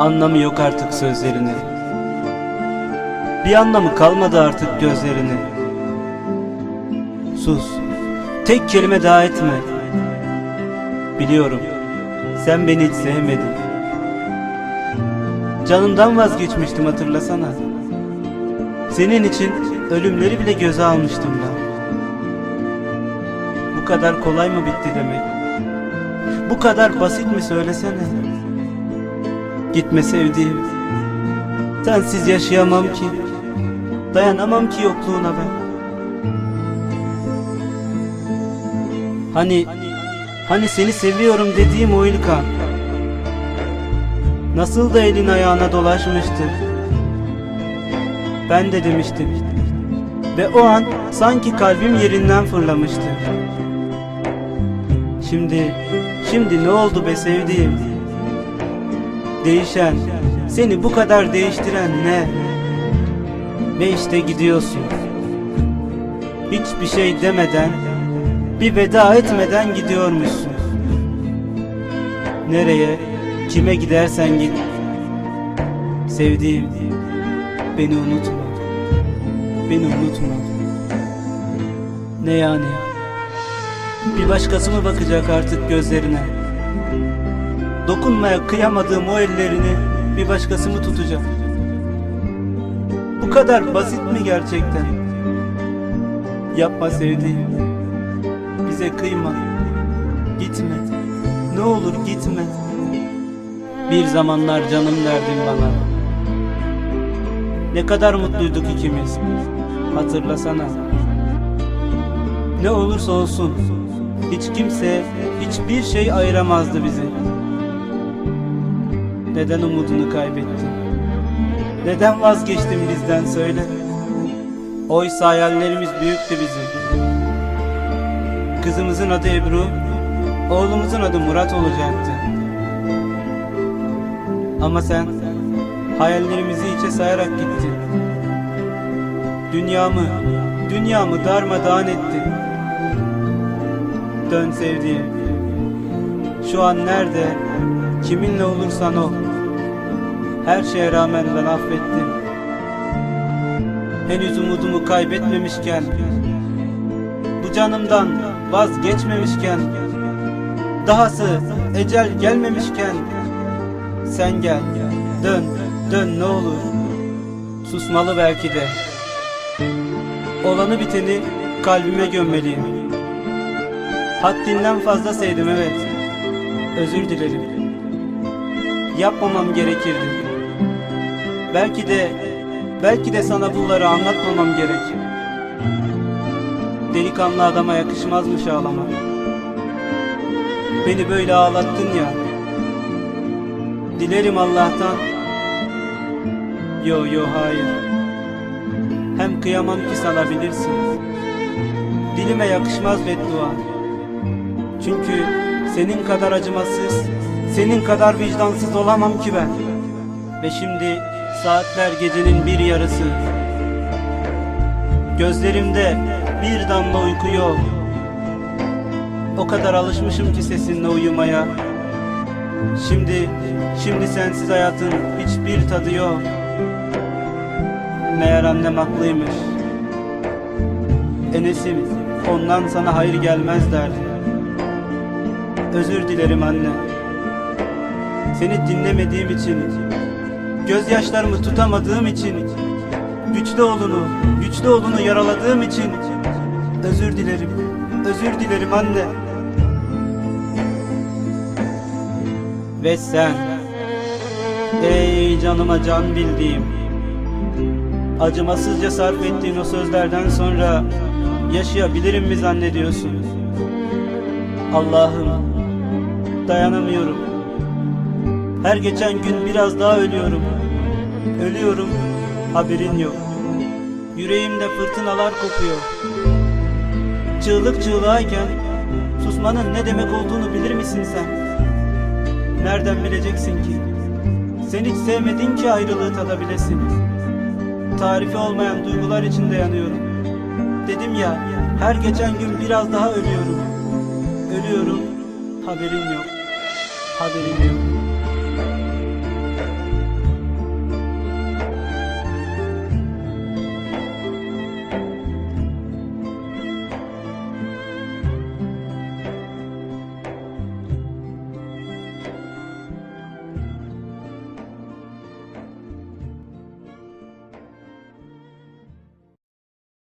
Anlamı yok artık sözlerini. Bir anlamı kalmadı artık gözlerini. Sus. Tek kelime daha etme. Biliyorum. Sen beni hiç sevmedin. Canımdan vazgeçmiştim hatırlasana. Senin için ölümleri bile göze almıştım ben. Bu kadar kolay mı bitti demek? Bu kadar basit mi söylesene? Gitme sevdiğim. Sensiz yaşayamam ki. Dayanamam ki yokluğuna ben. Hani hani seni seviyorum dediğim o ilk an. Nasıl da elin ayağına dolaşmıştı. Ben de demiştim. Ve o an sanki kalbim yerinden fırlamıştı. Şimdi, şimdi ne oldu be sevdiğim? Değişen, seni bu kadar değiştiren ne? Ve işte gidiyorsun. Hiçbir şey demeden, bir veda etmeden gidiyormuşsun. Nereye, kime gidersen git. Sevdiğim, beni unutma. Beni unutma. Ne yani? Bir başkası mı bakacak artık gözlerine? Dokunmaya kıyamadığım o ellerini bir başkası mı tutacak? Bu kadar basit mi gerçekten? Yapma sevdiğim. Bize kıyma. Gitme. Ne olur gitme. Bir zamanlar canım derdin bana. Ne kadar mutluyduk ikimiz. Hatırlasana. Ne olursa olsun hiç kimse, hiçbir şey ayıramazdı bizi. Neden umudunu kaybettin? Neden vazgeçtin bizden söyle? Oysa hayallerimiz büyüktü bizim. Kızımızın adı Ebru, oğlumuzun adı Murat olacaktı. Ama sen hayallerimizi içe sayarak gittin. Dünyamı, dünyamı darmadağın ettin. Dön sevdiğim. Şu an nerede, kiminle olursan ol. Her şeye rağmen ben affettim. Henüz umudumu kaybetmemişken, bu canımdan vazgeçmemişken, dahası ecel gelmemişken, sen gel, dön, dön ne olur. Susmalı belki de. Olanı biteni kalbime gömmeliyim. Haddinden fazla sevdim evet. Özür dilerim. Yapmamam gerekirdi. Belki de belki de sana bunları anlatmamam gerek. Delikanlı adama yakışmazmış ağlamak. Beni böyle ağlattın ya. Dilerim Allah'tan. Yo yo hayır. Hem kıyamam ki sana. Dilime yakışmaz beddua. Çünkü senin kadar acımasız, senin kadar vicdansız olamam ki ben. Ve şimdi saatler gecenin bir yarısı. Gözlerimde bir damla uyku yok. O kadar alışmışım ki sesinle uyumaya. Şimdi, şimdi sensiz hayatın hiçbir tadı yok. Meğer annem haklıymış. Enes'im, ondan sana hayır gelmez derdi. Özür dilerim anne. Seni dinlemediğim için, gözyaşlarımı tutamadığım için, güçlü oğlunu, güçlü oğlunu yaraladığım için özür dilerim. Özür dilerim anne. Ve sen, ey canıma can bildiğim, acımasızca sarf ettiğin o sözlerden sonra yaşayabilirim mi zannediyorsun? Allah'ım, dayanamıyorum. Her geçen gün biraz daha ölüyorum. Ölüyorum, haberin yok. Yüreğimde fırtınalar kopuyor. Çığlık çığlığayken susmanın ne demek olduğunu bilir misin sen? Nereden bileceksin ki? Sen hiç sevmedin ki ayrılığı tadabilesin. Tarifi olmayan duygular içinde yanıyorum. Dedim ya, her geçen gün biraz daha ölüyorum. Ölüyorum, haberin yok. Haberin yok.